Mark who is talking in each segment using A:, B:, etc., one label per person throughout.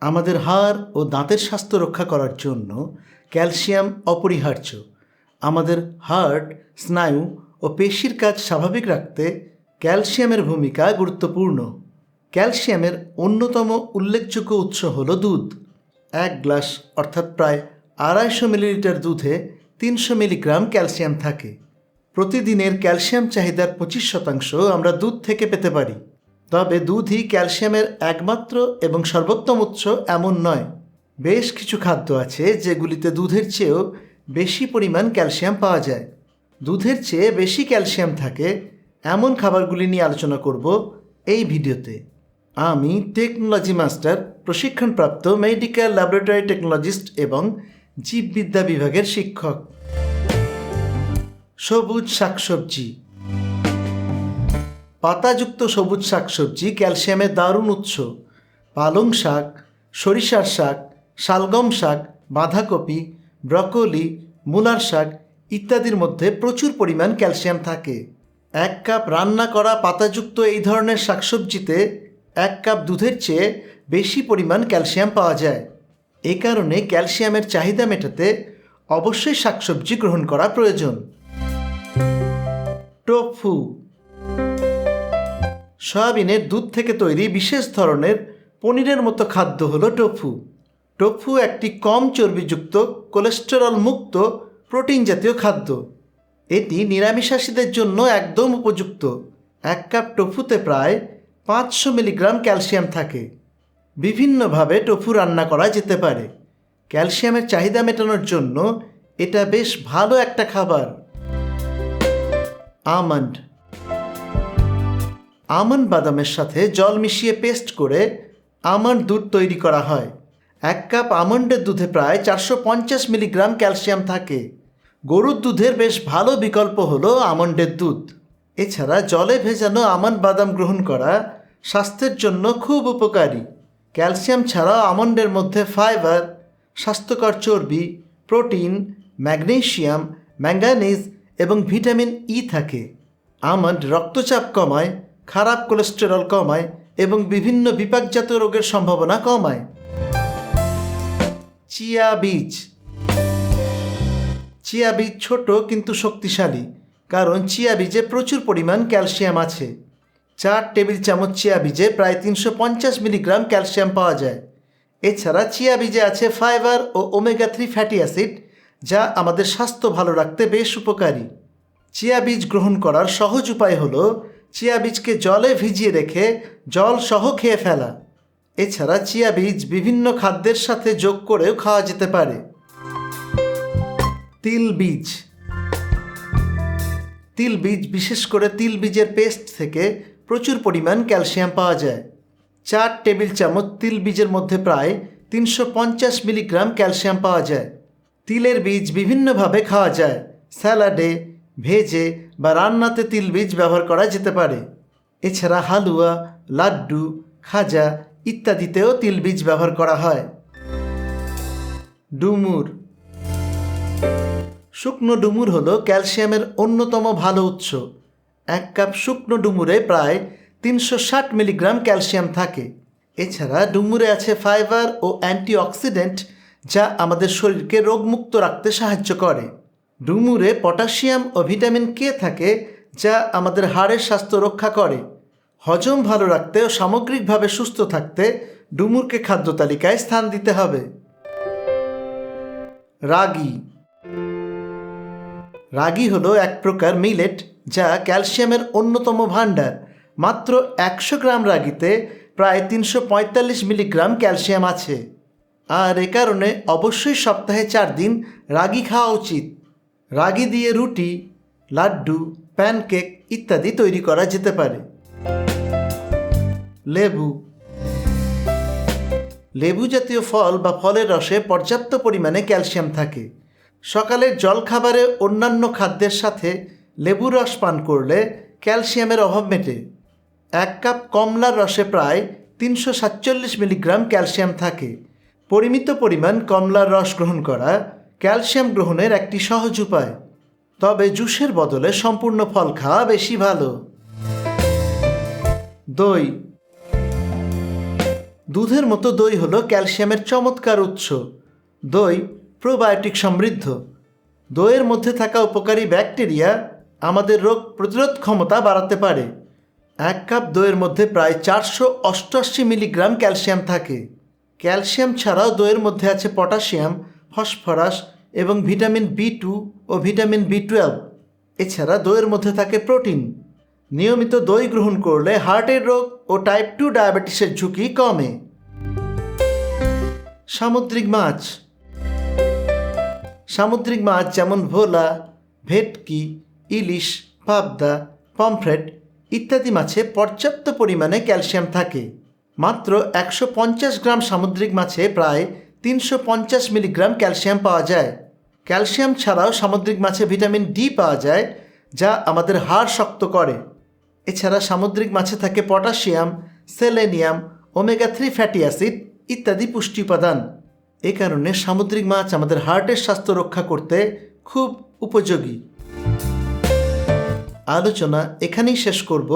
A: আমাদের হাড় ও দাঁতের স্বাস্থ্য রক্ষা করার জন্য ক্যালসিয়াম অপরিহার্য। আমাদের হার্ট, স্নায়ু ও পেশির কাজ স্বাভাবিক রাখতে ক্যালসিয়ামের ভূমিকা গুরুত্বপূর্ণ। ক্যালসিয়ামের অন্যতম উল্লেখযোগ্য উৎস হল দুধ। এক গ্লাস অর্থাৎ প্রায় আড়াইশো মিলিলিটার দুধে তিনশো মিলিগ্রাম ক্যালসিয়াম থাকে। প্রতিদিনের ক্যালসিয়াম চাহিদার পঁচিশ শতাংশ আমরা দুধ থেকে পেতে পারি। তবে দুধই ক্যালসিয়ামের একমাত্র এবং সর্বোত্তম উৎস এমন নয়। বেশ কিছু খাদ্য আছে যেগুলিতে দুধের চেয়েও বেশি পরিমাণ ক্যালসিয়াম পাওয়া যায়। দুধের চেয়ে বেশি ক্যালসিয়াম থাকে এমন খাবারগুলি নিয়ে আলোচনা করব এই ভিডিওতে। আমি টেকনোলজি মাস্টার, প্রশিক্ষণপ্রাপ্ত মেডিকেল ল্যাবরেটরি টেকনোলজিস্ট এবং জীববিদ্যা বিভাগের শিক্ষক। সবুজ শাকসবজি পাতাযুক্ত সবুজ শাকসবজি, ক্যালসিয়ামের দারুণ উৎস। পালং শাক, সরিষার শাক, শালগম শাক, বাঁধাকপি, ব্রকোলি, মূলার শাক ইত্যাদির মধ্যে প্রচুর পরিমাণ ক্যালসিয়াম থাকে। এক কাপ রান্না করা পাতাযুক্ত এই ধরনের শাকসবজিতে এক কাপ দুধের চেয়ে বেশি পরিমাণ ক্যালসিয়াম পাওয়া যায়। এ কারণে ক্যালসিয়ামের চাহিদা মেটাতে অবশ্যই শাকসবজি গ্রহণ করা প্রয়োজন। টোফু সয়াবিনের দুধ থেকে তৈরি বিশেষ ধরনের পনিরের মতো খাদ্য হলো টোফু। টোফু একটি কম চর্বিযুক্ত কোলেস্টেরল মুক্ত প্রোটিন জাতীয় খাদ্য। এটি নিরামিষাশীদের জন্য একদম উপযুক্ত। এক কাপ টোফুতে প্রায় পাঁচশো মিলিগ্রাম ক্যালসিয়াম থাকে। বিভিন্নভাবে টোফু রান্না করা যেতে পারে। ক্যালসিয়ামের চাহিদা মেটানোর জন্য এটা বেশ ভালো একটা খাবার। আমন্ড আমন্ড বাদামের সাথে জল মিশিয়ে পেস্ট করে আমন্ড দুধ তৈরি করা হয়। এক কাপ আমন্ডের দুধে প্রায় চারশো পঞ্চাশ মিলিগ্রাম ক্যালসিয়াম থাকে। গরুর দুধের বেশ ভালো বিকল্প হলো আমন্ডের দুধ। এছাড়া জলে ভেজানো আমন্ড বাদাম গ্রহণ করা স্বাস্থ্যের জন্য খুব উপকারী। ক্যালসিয়াম ছাড়াও আমন্ডের মধ্যে ফাইবার, স্বাস্থ্যকর চর্বি, প্রোটিন, ম্যাগনেশিয়াম, ম্যাঙ্গানিজ এবং ভিটামিন ই থাকে। আমন্ড রক্তচাপ কমায় খারাপ কোলেস্টেরল কমায় এবং বিভিন্ন বিপাকজাত রোগের সম্ভাবনা কমায়। চিয়া বীজ। চিয়া বীজ ছোট কিন্তু শক্তিশালী, কারণ চিয়া বীজে প্রচুর পরিমাণ ক্যালসিয়াম আছে। চার টেবিল চামচ চিয়া বীজে প্রায় তিনশো পঞ্চাশ মিলিগ্রাম ক্যালসিয়াম পাওয়া যায়। এছাড়া চিয়া বীজে আছে ফাইবার ও ওমেগা থ্রি ফ্যাটি অ্যাসিড, যা আমাদের স্বাস্থ্য ভালো রাখতে বেশ উপকারী। চিয়া বীজ গ্রহণ করার সহজ উপায় হলো চিয়া বীজকে জলে ভিজিয়ে রেখে জল সহ খেয়ে ফেলা। এছাড়া চিয়া বীজ বিভিন্ন খাদ্যের সাথে যোগ করেও খাওয়া যেতে পারে। তিল বীজ। তিল বীজ, বিশেষ করে তিল বীজের পেস্ট থেকে প্রচুর পরিমাণ ক্যালসিয়াম পাওয়া যায়। চার টেবিল চামচ তিল বীজের মধ্যে প্রায় তিনশো পঞ্চাশ মিলিগ্রাম ক্যালসিয়াম পাওয়া যায়। তিলের বীজ বিভিন্নভাবে খাওয়া যায়। স্যালাডে ভেজে বা রান্নাতে তিল বীজ ব্যবহার করা যেতে পারে। এছাড়া হালুয়া, লাড্ডু, খাজা ইত্যাদিতেও তিল বীজ ব্যবহার করা হয়। ডুমুর। শুকনো ডুমুর হলো ক্যালসিয়ামের অন্যতম ভালো উৎস। এক কাপ শুকনো ডুমুরে প্রায় তিনশো ষাট মিলিগ্রাম ক্যালসিয়াম থাকে। এছাড়া ডুমুরে আছে ফাইবার ও অ্যান্টিঅক্সিডেন্ট যা আমাদের শরীরকে রোগমুক্ত রাখতে সাহায্য করে। ডুমুরে পটাশিয়াম ও ভিটামিন কে থাকে, যা আমাদের হাড়ের স্বাস্থ্য রক্ষা করে। হজম ভালো রাখতে ও সামগ্রিকভাবে সুস্থ থাকতে ডুমুরকে খাদ্য তালিকায় স্থান দিতে হবে। রাগি। রাগি হলো এক প্রকার মিলেট, যা ক্যালসিয়ামের অন্যতম ভাণ্ডার। মাত্র একশো গ্রাম রাগিতে প্রায় তিনশো পঁয়তাল্লিশ মিলিগ্রাম ক্যালসিয়াম আছে। আর এ কারণে অবশ্যই সপ্তাহে চার দিন রাগি খাওয়া উচিত। রাগি দিয়ে রুটি, লাড্ডু, প্যানকেক ইত্যাদি তৈরি করা যেতে পারে। লেবু। লেবু জাতীয় ফল বা ফলের রসে পর্যাপ্ত পরিমাণে ক্যালসিয়াম থাকে। সকালের জলখাবারে অন্যান্য খাদ্যের সাথে লেবুর রস পান করলে ক্যালসিয়ামের অভাব মেটে। এক কাপ কমলার রসে প্রায় তিনশো সাতচল্লিশ মিলিগ্রাম ক্যালসিয়াম থাকে। পরিমিত পরিমাণ কমলার রস গ্রহণ করা ক্যালসিয়াম গ্রহণের একটি সহজ উপায়। তবে জুসের বদলে সম্পূর্ণ ফল খাওয়া বেশি ভালো। দই। দুধের মতো দই হলো ক্যালসিয়ামের চমৎকার উৎস। দই প্রোবায়োটিক সমৃদ্ধ। দইয়ের মধ্যে থাকা উপকারী ব্যাকটেরিয়া আমাদের রোগ প্রতিরোধ ক্ষমতা বাড়াতে পারে। এক কাপ দইয়ের মধ্যে প্রায় চারশো অষ্টআশি মিলিগ্রাম ক্যালসিয়াম থাকে। ক্যালসিয়াম ছাড়াও দইয়ের মধ্যে আছে পটাশিয়াম ফসফরাস এবং ভিটামিন বি টু ও ভিটামিন বি টুয়েলভ এছাড়া দইয়ের মধ্যে থাকে প্রোটিন। নিয়মিত দই গ্রহণ করলে হার্টের রোগ ও টাইপ টু ডায়াবেটিসের ঝুঁকি কমে। সামুদ্রিক মাছ। সামুদ্রিক মাছ যেমন ভোলা, ভেটকি, ইলিশ, পাবদা, পমফ্রেট ইত্যাদি মাছে পর্যাপ্ত পরিমাণে ক্যালসিয়াম থাকে। মাত্র একশো পঞ্চাশ গ্রাম সামুদ্রিক মাছে প্রায় তিনশো পঞ্চাশ মিলিগ্রাম ক্যালসিয়াম পাওয়া যায়। ক্যালসিয়াম ছাড়াও সামুদ্রিক মাছে ভিটামিন ডি পাওয়া যায়, যা আমাদের হাড় শক্ত করে। এছাড়া সামুদ্রিক মাছে থাকে potassium, selenium, omega three fatty acid ইত্যাদি পুষ্টি উপাদান। এ কারণে সামুদ্রিক মাছ আমাদের হার্টের স্বাস্থ্য রক্ষা করতে খুব উপযোগী। আলোচনা এখানেই শেষ করব।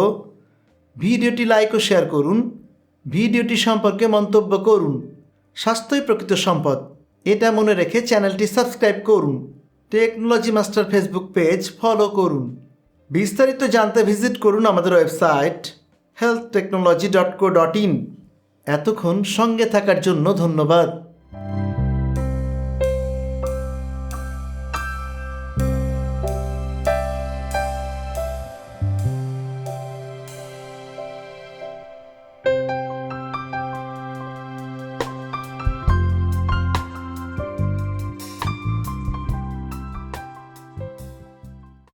A: ভিডিওটি লাইক ও শেয়ার করুন। ভিডিওটি সম্পর্কে মন্তব্য করুন। স্বাস্থ্যই প্রকৃত সম্পদ। এটা মনে রেখে চ্যানেলটি সাবস্ক্রাইব করুন। Technology master Facebook page follow করুন। বিস্তারিত জানতে ভিজিট করুন আমাদের website health technology dot co dot in এতক্ষণ সঙ্গে থাকার জন্য ধন্যবাদ।